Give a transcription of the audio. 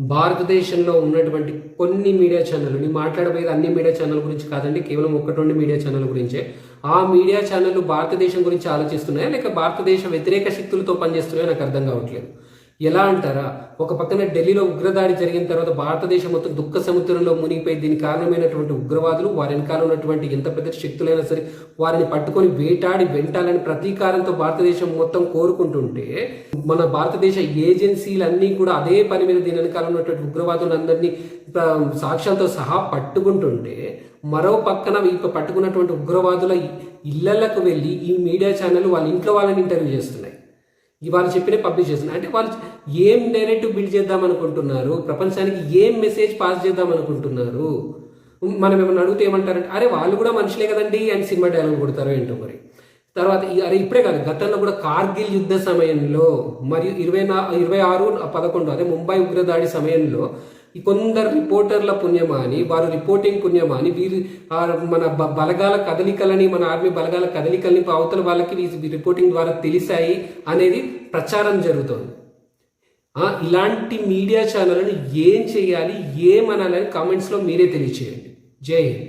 భారతదేశంలో ఉన్నటువంటి కొన్ని మీడియా ఛానల్ నేను మాట్లాడబోయేది అన్ని మీడియా ఛానల్ గురించి కాదండి కేవలం ఒక్కటి రెండు మీడియా ఛానల్ గురించే. ఆ మీడియా ఛానళ్ళు భారతదేశం గురించి ఆలోచిస్తున్నాయా? లేక భారతదేశ వ్యతిరేక శక్తులతో పనిచేస్తున్నాయో? నాకు అర్థం కావట్లేదు. ఎలా అంటారా? ఒక పక్కన ఢిల్లీలో ఉగ్రదాడి జరిగిన తర్వాత భారతదేశం మొత్తం దుఃఖ సముద్రంలో మునిగిపోయి దీనికి కారణమైనటువంటి ఉగ్రవాదులు వారి వెనకాల ఉన్నటువంటి ఎంత పెద్ద శక్తులైనా సరే వారిని పట్టుకొని వేటాడి వెంటాలని ప్రతీకారంతో భారతదేశం మొత్తం కోరుకుంటుంటే మన భారతదేశ ఏజెన్సీలన్నీ కూడా అదే పని మీద దీని వెనకాల ఉన్నటువంటి ఉగ్రవాదులందరినీ ఆ, సాక్ష్యాలతో సహా పట్టుకుంటుంటే మరో పక్కన ఇప్పుడు పట్టుకున్నటువంటి ఉగ్రవాదుల ఇళ్ళకు వెళ్ళి ఈ మీడియా ఛానల్ వాళ్ళ ఇంట్లో వాళ్ళని ఇంటర్వ్యూ చేస్తున్నాయి. ఇవాళ చెప్పిన పబ్లిష్ చేస్తున్నారు అంటే వాళ్ళు ఏం నేరేటివ్ బిల్డ్ చేద్దాం అనుకుంటున్నారు? ప్రపంచానికి ఏం మెసేజ్ పాస్ చేద్దాం అనుకుంటున్నారు? మనం ఏమన్నా అడిగితే ఏమంటారంటే అరే వాళ్ళు కూడా మనుషులే కదండి అని సినిమా డైలాగ్ కొడతారో ఏంటో మరి. తర్వాత అరే ఇప్పుడే కాదు గతంలో కూడా కార్గిల్ యుద్ధ సమయంలో మరియు ఇరవై నా ఇరవై ఆరు పదకొండు అదే ముంబై ఉగ్రదాడి సమయంలో ఈ కొందరు రిపోర్టర్ల పుణ్యమా అని వారు రిపోర్టింగ్ పుణ్యమా అని వీరు మన బలగాల కదలికలని మన ఆర్మీ బలగాల కదలికల్ని అవతల వాళ్ళకి రిపోర్టింగ్ ద్వారా తెలిసాయి అనేది ప్రచారం జరుగుతుంది. ఇలాంటి మీడియా ఛానళ్ళను ఏం చేయాలి ఏమనాలని కామెంట్స్లో మీరే తెలియచేయండి. జై హింద్.